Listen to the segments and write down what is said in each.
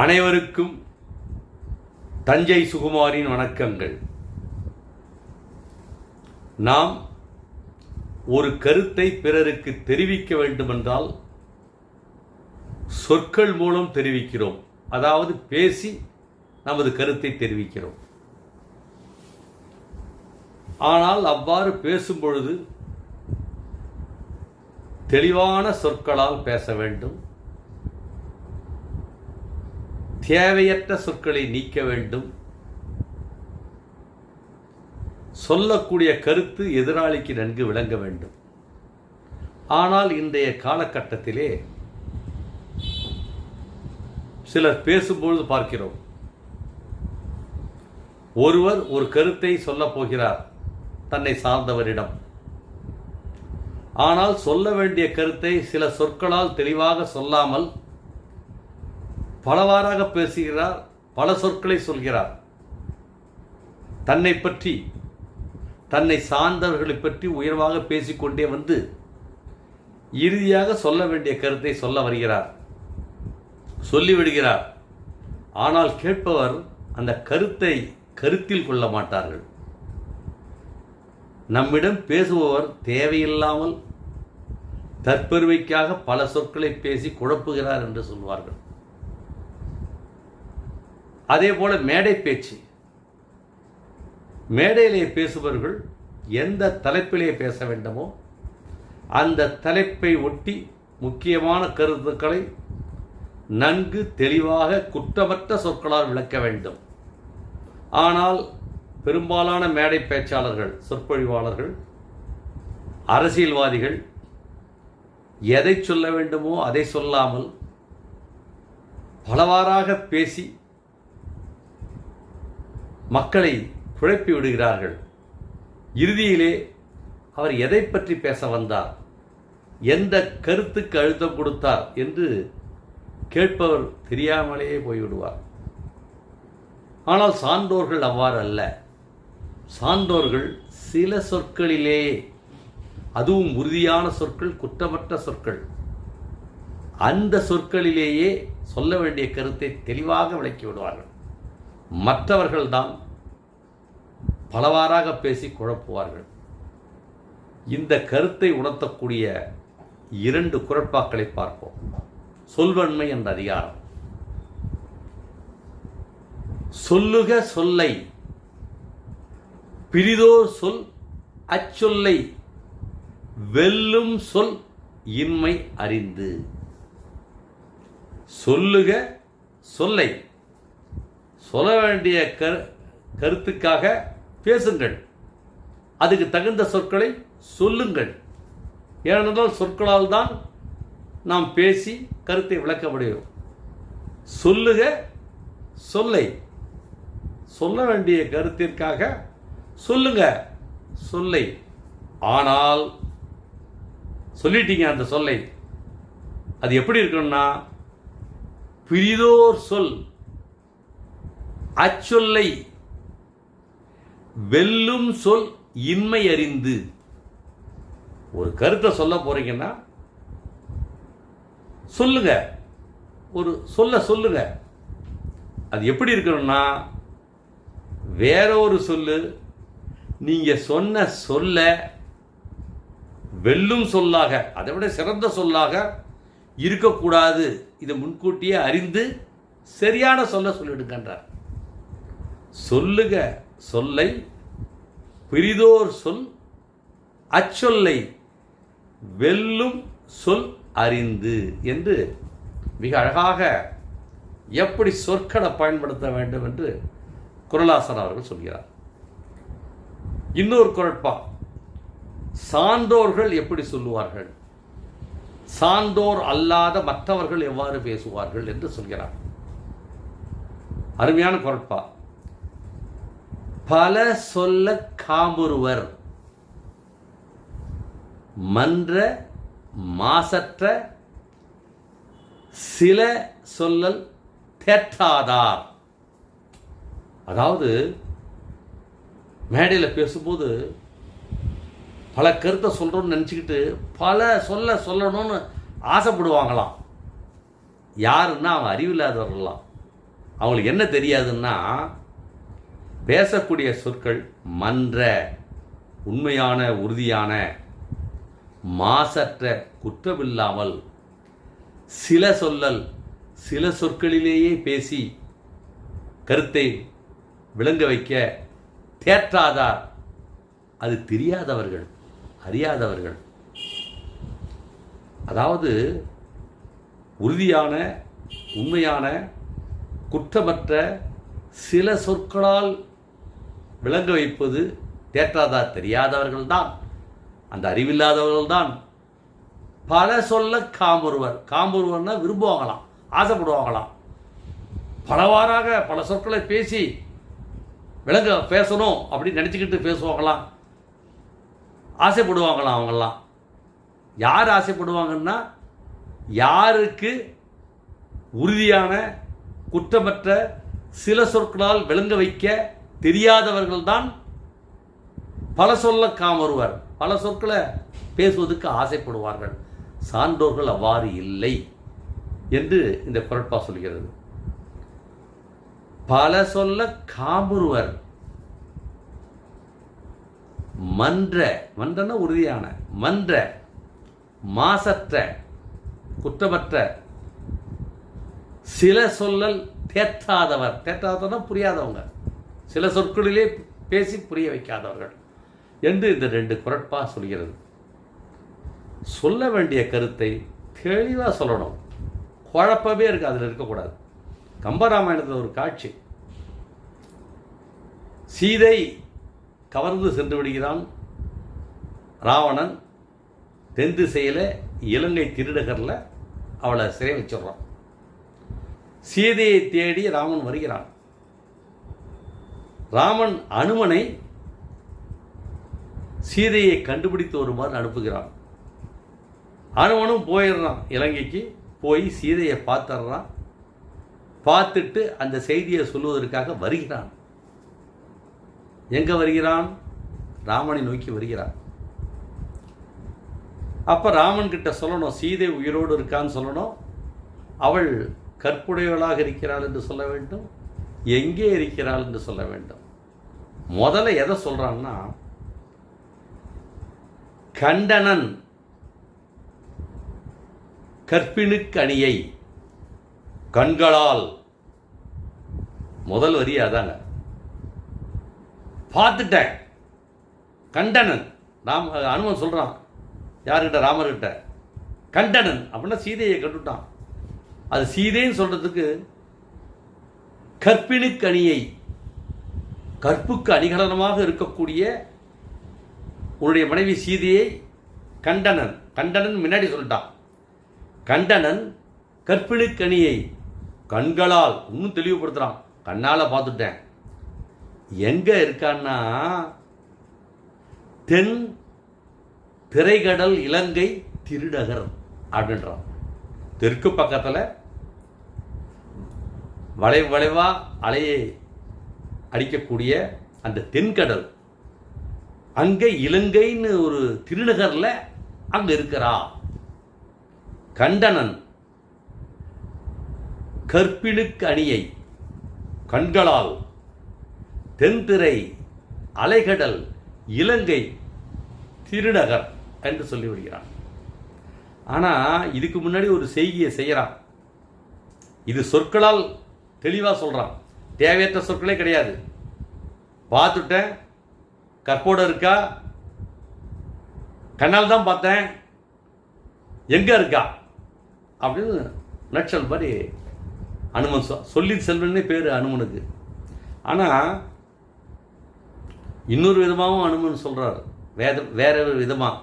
அனைவருக்கும் தஞ்சை சுகுமாரின் வணக்கங்கள். நாம் ஒரு கருத்தை பிறருக்கு தெரிவிக்க வேண்டுமென்றால் சொற்கள் மூலம் தெரிவிக்கிறோம். அதாவது பேசி நமது கருத்தை தெரிவிக்கிறோம். ஆனால் அவ்வாறு பேசும் பொழுது தெளிவான சொற்களால் பேச வேண்டும். தேவையற்ற சொற்களை நீக்க வேண்டும். சொல்லக்கூடிய கருத்து எதிராளிக்கு நன்கு விளங்க வேண்டும். ஆனால் இன்றைய காலகட்டத்திலே சிலர் பேசும்பொழுது பார்க்கிறோம். ஒருவர் ஒரு கருத்தை சொல்லப் போகிறார் தன்னை சார்ந்தவரிடம். ஆனால் சொல்ல வேண்டிய கருத்தை சில சொற்களால் தெளிவாக சொல்லாமல் பலவாறாக பேசுகிறார் பல சொற்களை சொல்கிறார். தன்னை பற்றி தன்னை சார்ந்தவர்களை பற்றி உயர்வாக பேசிக்கொண்டே வந்து இறுதியாக சொல்ல வேண்டிய கருத்தை சொல்ல வருகிறார். சொல்லிவிடுகிறார். ஆனால் கேட்பவர் அந்த கருத்தை கருத்தில் கொள்ள மாட்டார்கள். நம்மிடம் பேசுபவர் தேவையில்லாமல் தற்பெருமைக்காக பல சொற்களை பேசி குழப்புகிறார் என்று சொல்வார்கள். அதே போல் மேடை பேச்சு. மேடையிலே பேசுபவர்கள் எந்த தலைப்பிலே பேச வேண்டுமோ அந்த தலைப்பை ஒட்டி முக்கியமான கருத்துக்களை நன்கு தெளிவாக குற்றமற்ற சொற்களால் விளக்க வேண்டும். ஆனால் பெரும்பாலான மேடை பேச்சாளர்கள் சொற்பொழிவாளர்கள் அரசியல்வாதிகள் எதை சொல்ல வேண்டுமோ அதை சொல்லாமல் பலவாறாக பேசி மக்களை குழப்பி விடுகிறார்கள். இறுதியிலே அவர் எதை பற்றி பேச வந்தார்? எந்த கருத்துக்கு அழுத்தம் கொடுத்தார் என்று கேட்பவர் தெரியாமலேயே போய்விடுவார். ஆனால் சான்றோர்கள் அவ்வாறு அல்ல சான்றோர்கள் சில சொற்களிலே அதுவும் உறுதியான சொற்கள் குற்றமற்ற சொற்கள் அந்த சொற்களிலேயே சொல்ல வேண்டிய கருத்தை தெளிவாக விளக்கி விடுவார்கள். மற்றவர்கள்தான் பலவாறாக பேசி குழப்புவார்கள். இந்த கருத்தை உணர்த்தக்கூடிய இரண்டு குரட்பாக்களை பார்ப்போம். சொல்வன்மை என்ற அதிகாரம். சொல்லுக சொல்லை பிரிதோர் சொல் அச்சொல்லை வெல்லும் சொல் இன்மை அறிந்து. சொல்லுக சொல்லை. சொல்ல வேண்டிய கரு கருத்துக்காக பேசுங்கள். அதுக்கு தகுந்த சொற்களை சொல்லுங்கள். ஏனென்றால் சொற்களால் தான் நாம் பேசி கருத்தை விளக்க முடியும். சொல்லுக சொல்லை. சொல்ல வேண்டிய கருத்திற்காக சொல்லுங்க சொல்லை. ஆனால் சொல்லிட்டீங்க அந்த சொல்லை. அது எப்படி இருக்கணும்னா பிரிதோர் சொல். அச்சொல்லை. வெல்லும் சொல் இன்மை அறிந்து. ஒரு கருத்தை சொல்ல போறீங்கன்னா சொல்லுங்க. ஒரு சொல்ல சொல்லுங்க. அது எப்படி இருக்கணும்னா வேற ஒரு சொல்லு நீங்க சொன்ன சொல்ல வெல்லும் சொல்லாக அதை விட சிறந்த சொல்லாக இருக்கக்கூடாது. இதை முன்கூட்டியே அறிந்து சரியான சொல்ல சொல்லிடுங்கன்றார். சொல்லுக சொல்லை. பிரிதோர் சொல் அச்சொல்லை. வெல்லும் சொல் அறிந்து என்று மிக அழகாக எப்படி சொற்களை பயன்படுத்த வேண்டும் என்று குரலாசன் அவர்கள் சொல்கிறார். இன்னொரு குரட்பா சான்றோர்கள் எப்படி சொல்லுவார்கள்? சான்றோர் அல்லாத மற்றவர்கள் எவ்வாறு பேசுவார்கள் என்று சொல்கிறார். அருமையான குரட்பா பல சொல்ல காம்புருவர் மன்ற மாசற்ற சில சொல்லல் தேற்றாதார். அதாவது மேடையில் பேசும்போது பல கருத்தை சொல்கிறோன்னு நினச்சிக்கிட்டு பல சொல்ல சொல்லணும்னு ஆசைப்படுவாங்களாம். யாருன்னா அவன் அறிவில்லாதவர்களாம். அவங்களுக்கு என்ன தெரியாதுன்னா பேசக்கூடிய சொற்கள் மன்ற உண்மையான உறுதியான மாசற்ற குற்றமில்லாமல் சில சொல்லல் சில சொற்களிலேயே பேசி கருத்தை விளங்க வைக்க தேற்றாதார். அது தெரியாதவர்கள் அறியாதவர்கள். அதாவது உறுதியான உண்மையான குற்றமற்ற சில சொற்களால் விளங்க வைப்பது தேற்றாதார் தெரியாதவர்கள்தான். அந்த அறிவில்லாதவர்கள்தான். பல சொல்ல காமொருவர் காமொருவர்னா விரும்புவாங்களாம். ஆசைப்படுவாங்களாம். பலவாறாக பல சொற்களை பேசி விளங்க பேசணும் அப்படின்னு நினச்சிக்கிட்டு பேசுவாங்களாம். ஆசைப்படுவாங்களாம் அவங்களாம் யார் ஆசைப்படுவாங்கன்னா யாருக்கு உறுதியான குற்றமற்ற சில சொற்களால் விளங்க வைக்க தெரியாதவர்கள்தான் பல சொல்ல காமருவர் பல சொற்களை பேசுவதற்கு ஆசைப்படுவார்கள். சான்றோர்கள் அவ்வாறு இல்லை என்று இந்த குரட்பா சொல்கிறது. பல சொல்ல காமுறுவர். மன்ற மன்றன உறுதியான மன்ற மாசற்ற குற்றமற்ற. சில சொல்லல் தேற்றாதவர். தேற்றாதவர்னா புரியாதவங்க. சில சொற்களிலே பேசி புரிய வைக்காதவர்கள் என்று இந்த ரெண்டு குரட்பா சொல்கிறது. சொல்ல வேண்டிய கருத்தை தெளிவாக சொல்லணும். குழப்பமே இருக்கு அதில் இருக்கக்கூடாது. கம்பராமாயணத்தில் ஒரு காட்சி. சீதை கவர்ந்து சென்று விடுகிறான். ராவணன் தென் திசையில் இலங்கை திருடகரில் அவளை சிறை வச்சிடுறான். சீதையை தேடி ராமன் வருகிறான். ராமன் அனுமனை சீதையை கண்டுபிடித்து வருமாறு அனுப்புகிறான். அனுமனும் போயிடுறான். இலங்கைக்கு போய் சீதையை பார்த்துடுறான். பார்த்துட்டு அந்த செய்தியை சொல்லுவதற்காக வருகிறான். எங்கே வருகிறான்? ராமனை நோக்கி வருகிறான். அப்போ ராமன் கிட்ட சொல்லணும் சீதை உயிரோடு இருக்கான்னு சொல்லணும். அவள் கற்புடையவளாக இருக்கிறாள் என்று சொல்ல வேண்டும். எங்கே இருக்கிறாள் என்று சொல்ல வேண்டும். முதல்ல எதை சொல்றான்னா கண்டனன் கற்பிணுக்கணியை கண்களால் முதல் வரி அதாங்க பார்த்துட்டேன். கண்டனன் ராம் அனுமன் சொல்கிறான் யார்கிட்ட? ராமர்கிட்ட. கண்டனன் அப்படின்னா சீதையை கண்டுட்டான். அது சீதைன்னு சொல்கிறதுக்கு கற்பிணுக்கணியை கற்புக்கு அணிகலனமாக இருக்கக்கூடிய உன்னுடைய மனைவி சீதையை கண்டனன் கண்டனன் முன்னாடி சொல்லிட்டான். கண்டனன் கற்பிணுக்கணியை கண்களால் இன்னும் தெளிவுபடுத்துகிறான் கண்ணால் பார்த்துட்டேன். எங்கே இருக்கான்னா தென் திரைகடல் இலங்கை திருநகர் அப்படின்றான். தெற்கு பக்கத்தில் வளைவு வளைவாக அலையை அடிக்கக்கூடிய அந்த தென்கடல். அங்கே இலங்கைன்னு ஒரு திருநகரில் அங்கே இருக்கிறா. கண்டனன். கற்பிழுக்கு அணியை. கண்களால். தென்திரை அலைகடல் இலங்கை திருநகர் என்று சொல்லிவிடுகிறான் ஆனால் இதுக்கு முன்னாடி ஒரு செய்தியை செய்கிறான் இது சொற்களால் தெளிவாக சொல்கிறான் தேவையற்ற சொற்களே கிடையாது. பார்த்துட்டேன். கற்போட இருக்கா? கண்ணால் தான் பார்த்தேன். எங்கே இருக்கா? அப்படின்னு நட்சல் மாதிரி அனுமன் சொ சொல்லி செல்வன்னே பேர் அனுமனுக்கு. ஆனால் இன்னொரு விதமாகவும் அனுமன் சொல்கிறார் வேத வேற ஒரு விதமாக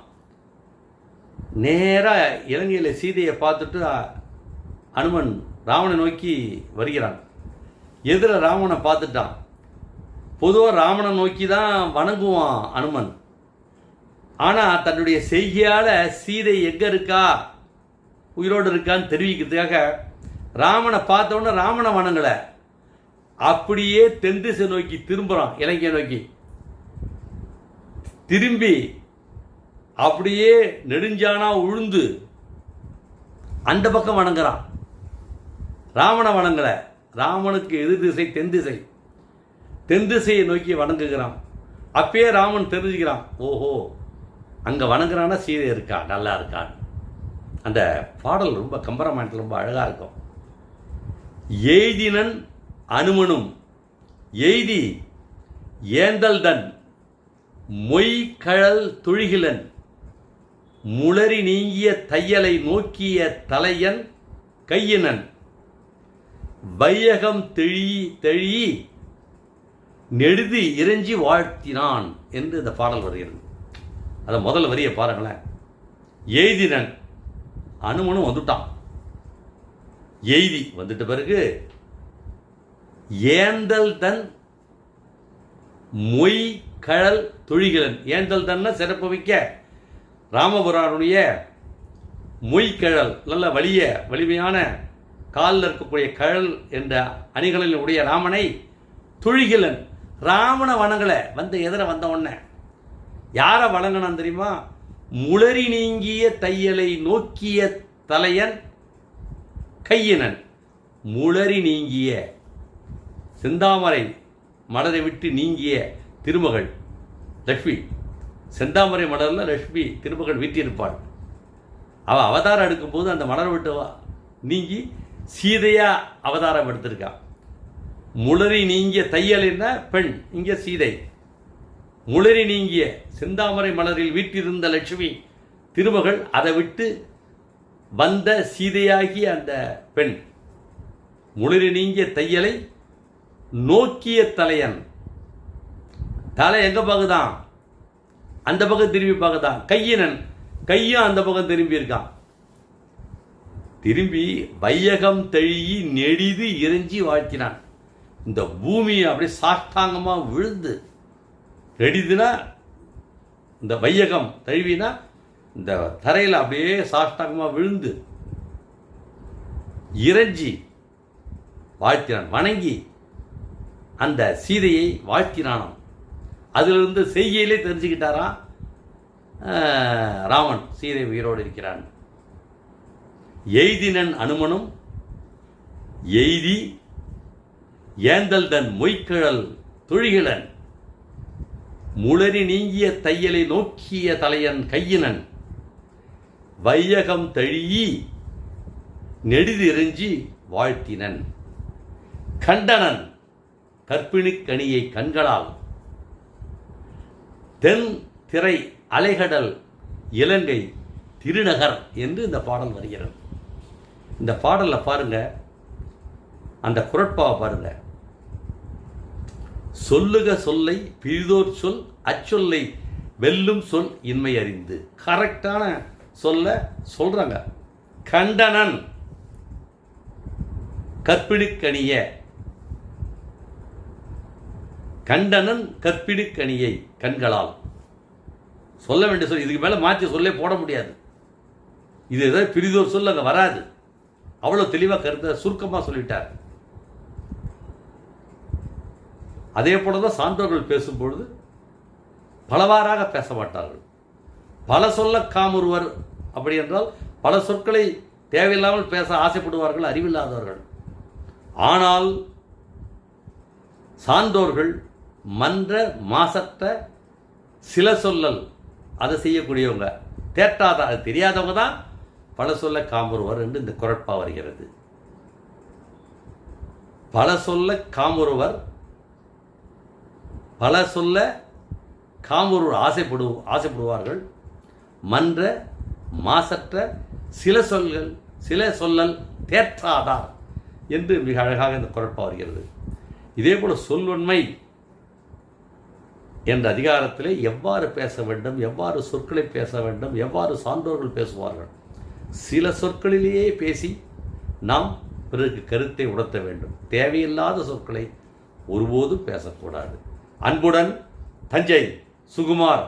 நேராக இலங்கையில் சீதையை பார்த்துட்டு அனுமன் ராவணை நோக்கி வருகிறான். எதிர ராமனை பார்த்துட்டான். பொதுவாக ராமனை நோக்கி தான் வணங்குவான் அனுமன். ஆனால் தன்னுடைய செய்கையால் சீதை எங்கே இருக்கா? உயிரோடு இருக்கான்னு தெரிவிக்கிறதுக்காக ராமனை பார்த்தோன்னே ராமனை வணங்கலை. அப்படியே தென் திசை நோக்கி திரும்புகிறான் இலங்கை நோக்கி. திரும்பி அப்படியே நெடுஞ்சானா உழுந்து அந்த பக்கம் வணங்குறான். ராமனை வணங்கலை. ராமனுக்கு எதிர் திசை தென் திசை. தென் திசையை நோக்கி வணங்குகிறான். அப்பயே ராமன் தெரிஞ்சுக்கிறான் ஓஹோ அங்கே வணங்குறான்னா சீதை இருக்கா நல்லா இருக்கான் அந்த பாடல் ரொம்ப கம்பரமாயத்தில் ரொம்ப அழகாக இருக்கும். எய்தினன் அனுமனும் எய்தி ஏந்தல்தன் மொய்கழல் துழிகிலன் முளறி நீங்கிய தையலை நோக்கிய தலையன் கையினன். வையகம் தெழி தெழி நெடுது இறைஞ்சி வாழ்த்தினான் என்று இந்த பாடல் வருகிறது. அதை முதல் வரியை பாருங்களேன். எய்தினன் அனுமனும் வந்துட்டான். எய்தி வந்துட்ட பிறகு ஏந்தல் தன் மொய் கழல் தொழிகளன் ஏந்தல் தன்ன சிறப்பு மிக்க ராமபுரானுடைய மொய்கழல் நல்ல வலிய வலிமையான காலில் இருக்கக்கூடிய கழல் என்ற அணிகளில் உடைய ராமனை துழிகிலன். ராமனை வனங்களை வந்து எதிர வந்த உடனே யாரை வணங்கினான் தெரியுமா? முளரி நீங்கிய தையலை நோக்கிய தலையன் கையினன். முளரி நீங்கிய செந்தாமரை மலரை விட்டு நீங்கிய திருமகள் லக்ஷ்மி. செந்தாமரை மலரில் லக்ஷ்மி திருமகள் வீட்டிருப்பாள் அவள் அவதாரம் எடுக்கும்போது அந்த மலரை விட்டு வா- நீங்கி சீதையா அவதாரம் எடுத்திருக்கா. முளரி நீங்கிய தையல் என்ன? பெண். இங்கே சீதை. முளரி நீங்கிய செந்தாமரை மலரில் வீட்டிருந்த லட்சுமி. திருமகள் அதை விட்டு வந்த சீதையாகிய அந்த பெண். முளிரி நீங்கிய தையலை நோக்கிய தலையன். தலை எங்க பகுதான்? அந்த பக்கம் திரும்பி பார்க்கதான் கையினன். கையும் அந்த பக்கம் திரும்பி இருக்கான். திரும்பி வையகம் தழுகி நெடிது இறைஞ்சி வாழ்த்தினான். இந்த பூமியை அப்படியே சாஷ்டாங்கமாக விழுந்து நெடிதுனா இந்த வையகம் தழுவினா இந்த தரையில் அப்படியே சாஷ்டாங்கமாக விழுந்து இறைஞ்சி வாழ்த்தினான் வணங்கி அந்த சீதையை வாழ்த்தினானாம். அதிலிருந்து செய்கையிலே தெரிஞ்சுக்கிட்டாராம் ராமன் சீதை உயிரோடு இருக்கிறான். எய்தினன் அனுமனும் எய்தி ஏந்தல் தன் மொய்க்கிழல் துழிகிழன் முளறி நீங்கிய தையலை நோக்கிய தலையன் கையினன் வையகம் தழியி நெடுதிரிஞ்சி வாழ்த்தினன். கண்டனன் கற்பிணிக் கனியை கண்களால் தென் திரை அலைகடல் இலங்கை திருநகர் என்று இந்த பாடல் வருகிறது. இந்த பாடலில் பாருங்கள் அந்த குரட்பாவை பாருங்கள் சொல்லுக சொல்லை பிரிதோர் சொல் அச்சொல்லை வெல்லும் சொல் இன்மை அறிந்து. கரெக்டான சொல்ல சொல்கிறாங்க கண்டனன் கற்பிடுக்கணிய. கண்டனன் கற்பிடுக்கணியை கண்களால். சொல்ல வேண்டிய சொல் இதுக்கு மேலே மாற்றி சொல்லே போட முடியாது. இது ஏதாவது பிரிதோர் சொல் அங்கே வராது. அவ்வளோ தெளிவாக கருத்தை சுருக்கமாக சொல்லிட்டார். அதே போல தான் சான்றோர்கள் பேசும்பொழுது பலவாறாக பேச மாட்டார்கள். பல சொல்ல காமுறுவர் அப்படி என்றால் பல சொற்களை தேவையில்லாமல் பேச ஆசைப்படுவார்கள் அறிவில்லாதவர்கள். ஆனால் சான்றோர்கள் மன்ற மாசற்ற சில சொல்லல் அதை செய்யக்கூடியவங்க. தேட்டாத அது தெரியாதவங்க தான் பல சொல்ல காமுறுவர் என்று இந்த குரட்பா வருகிறது. பல சொல்ல காமுறுவர் பல சொல்ல காமுறுவர் ஆசைப்படு ஆசைப்படுவார்கள். மன்ற மாசற்ற சில சொல்கள் சில சொல்லல் தேற்றாதார் என்று மிக அழகாக இந்த குரட்பா வருகிறது. இதே போல் சொல்வன்மை என்ற அதிகாரத்திலே எவ்வாறு பேச வேண்டும் எவ்வாறு சொற்களை பேச வேண்டும் எவ்வாறு சான்றோர்கள் பேசுவார்கள் சில சொற்களிலேயே பேசி நாம் பிறருக்கு கருத்தை உணர்த்த வேண்டும். தேவையில்லாத சொற்களை ஒருபோதும் பேசக்கூடாது. அன்புடன் தஞ்சை சுகுமார்.